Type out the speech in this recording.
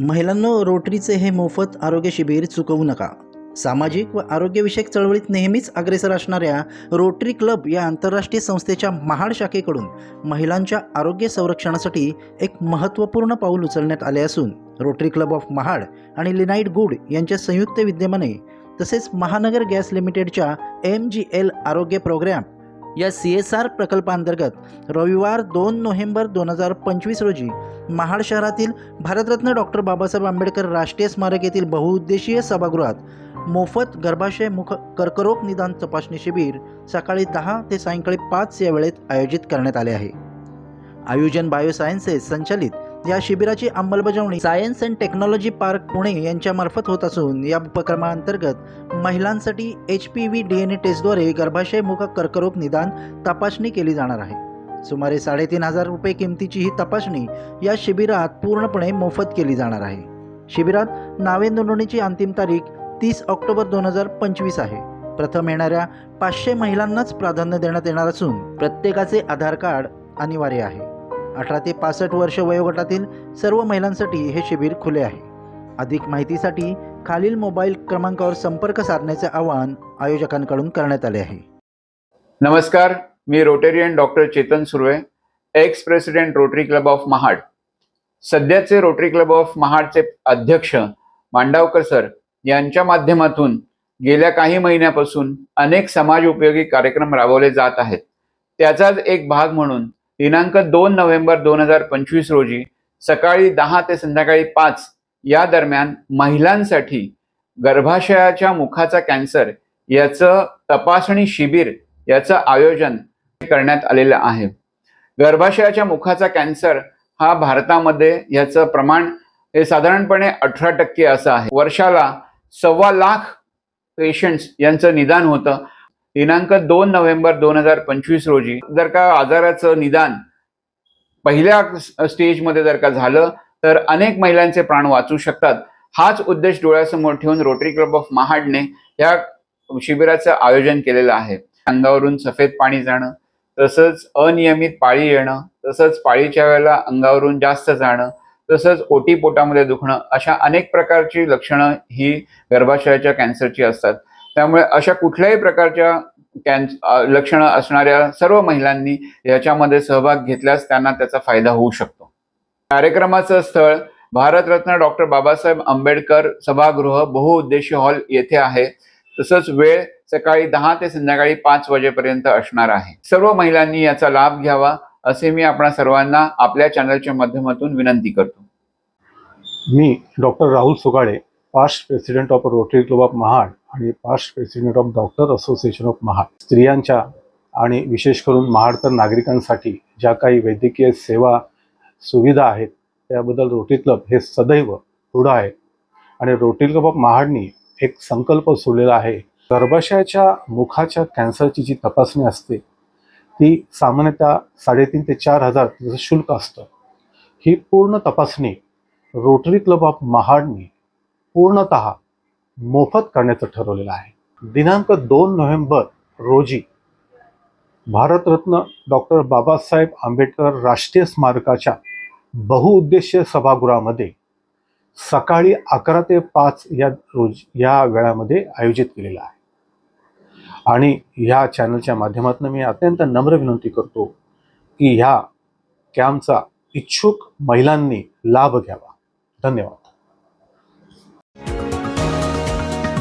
महिलांनो रोटरीचे हे मोफत आरोग्य शिबिर चुकवू नका. सामाजिक व आरोग्यविषयक चळवळीत नेहमीच अग्रेसर असणाऱ्या रोटरी क्लब या आंतरराष्ट्रीय संस्थेच्या महाड शाखेकडून महिलांच्या आरोग्य संरक्षणासाठी एक महत्त्वपूर्ण पाऊल उचलण्यात आले असून रोटरी क्लब ऑफ महाड आणि लिनाईट गुड यांच्या संयुक्त विद्यमाने तसेच महानगर गॅस लिमिटेडच्या एम जी एल आरोग्य प्रोग्रॅम या सी एस आर प्रकल्पांतर्गत रविवार दोन नोव्हेंबर दोन हजार पंचवीस रोजी महाड शहरातील भारतरत्न डॉक्टर बाबासाहेब आंबेडकर राष्ट्रीय स्मारक येथील बहुउद्देशीय सभागृहात मोफत गर्भाशय मुख कर्करोग निदान तपासणी शिबिर सकाळी दहा ते सायंकाळी पाच या वेळेत आयोजित करण्यात आले आहे. आयोजन बायोसायन्सेस संचालित या शिबिराची अंमलबजावणी science and technology park Pune यांच्यामार्फत होत असून या उपक्रमाअंतर्गत महिलांसाठी H P V D N A टेस्टद्वारे गर्भाशय मुख कर्करोग निदान तपासणी केली जाणार आहे. सुमारे साडेतीन हजार रुपये किमतीची ही तपासणी या शिबिरात पूर्णपणे मोफत केली जाणार आहे. शिबिरात नावे नोंदणीची अंतिम तारीख तीस ऑक्टोबर दोन हजार पंचवीस आहे. प्रथम येणाऱ्या पाचशे महिलांनाच प्राधान्य देण्यात येणार असून प्रत्येकाचे आधार कार्ड अनिवार्य आहे. अठरा ते पासष्ट वर्ष वयोगटातील सर्व महिलांसाठी हे शिबिर खुले आहे. अधिक माहितीसाठी खालील मोबाईल क्रमांकावर संपर्क साधण्याचे आवाहन आयोजकांकडून करण्यात आले आहे. नमस्कार मी Rotarian doctor Chetan Surve ex president Rotary club of Mahad सध्याचे रोटरी क्लब ऑफ महाडचे अध्यक्ष मांडावकर सर यांच्या माध्यमातून गेल्या काही महिन्यापासून अनेक समाज उपयोगी कार्यक्रम राबवले जात आहेत. त्याचाच एक भाग म्हणून दिनांक दोन नोव्हेंबर दोन हजार पंचवीस रोजी सकाळी दहा ते संध्याकाळी पाच या दरम्यान महिलांसाठी गर्भाशयाच्या मुखाचा कॅन्सर याचं तपासणी शिबिर याचं आयोजन करण्यात आलेलं आहे. गर्भाशयाच्या मुखाचा कॅन्सर हा भारतामध्ये याचं प्रमाण हे साधारणपणे अठरा टक्के असं आहे. वर्षाला सव्वा लाख पेशंट्स यांचं निदान होतं. दिनांक दोन नोव्हेंबर दोन हजार पंचवीस रोजी जर का आजाराचं निदान पहिल्या स्टेजमध्ये जर का झालं तर अनेक महिलांचे प्राण वाचू शकतात. हाच उद्देश डोळ्यासमोर ठेवून रोटरी क्लब ऑफ महाडने या शिबिराचं आयोजन केलेलं आहे. अंगावरून सफेद पाणी जाणं तसंच अनियमित पाळी येणं तसंच पाळीच्या वेळेला अंगावरून जास्त जाणं तसंच ओटी पोटामध्ये दुखणं अशा अनेक प्रकारची लक्षणं ही गर्भाशयाच्या कॅन्सरची असतात. त्यामुळे अशा कुठल्याही प्रकारच्या कॅन्स लक्षणं असणाऱ्या सर्व महिलांनी याच्यामध्ये सहभाग घेतल्यास त्यांना त्याचा फायदा होऊ शकतो. कार्यक्रमाचं स्थळ भारतरत्न डॉक्टर बाबासाहेब आंबेडकर सभागृह बहुउद्देशीय हॉल येथे आहे. तसंच वेळ सकाळी दहा ते संध्याकाळी पाच वाजेपर्यंत असणार आहे. सर्व महिलांनी याचा लाभ घ्यावा असे मी आपणा सर्वांना आपल्या चॅनलच्या माध्यमातून विनंती करतो. मी doctor Rahul Sugale past president of Rotary club of Mahad आणि past president of doctor association of Mahad स्त्रियांच्या आणि विशेष करून महाडकर नागरिकांसाठी ज्या काही वैद्यकीय सेवा सुविधा आहेत त्याबद्दल रोटरी क्लब हे सदैव पुढं आहे. आणि रोटरी क्लब ऑफ महाडनी एक संकल्प सोडलेला आहे. गर्भाशयाच्या मुखाच्या कॅन्सरची जी तपासणी असते ती सामान्यतः साडेतीन ते चार हजार जसं शुल्क असतं. ही पूर्ण तपासणी रोटरी क्लब ऑफ महाडनी पूर्णत मोफत करण्याचं ठरवलेलं आहे. दिनांक दोन नोव्हेंबर रोजी भारतरत्न डॉक्टर बाबासाहेब आंबेडकर राष्ट्रीय स्मारकाच्या बहुउद्देशीय सभागृहामध्ये सकाळी अकरा ते पाच या रोज या वेळामध्ये आयोजित केलेलं आहे. आणि ह्या चॅनलच्या माध्यमातून मी अत्यंत नम्र विनंती करतो की ह्या कॅम्पचा इच्छुक महिलांनी लाभ घ्यावा. धन्यवाद.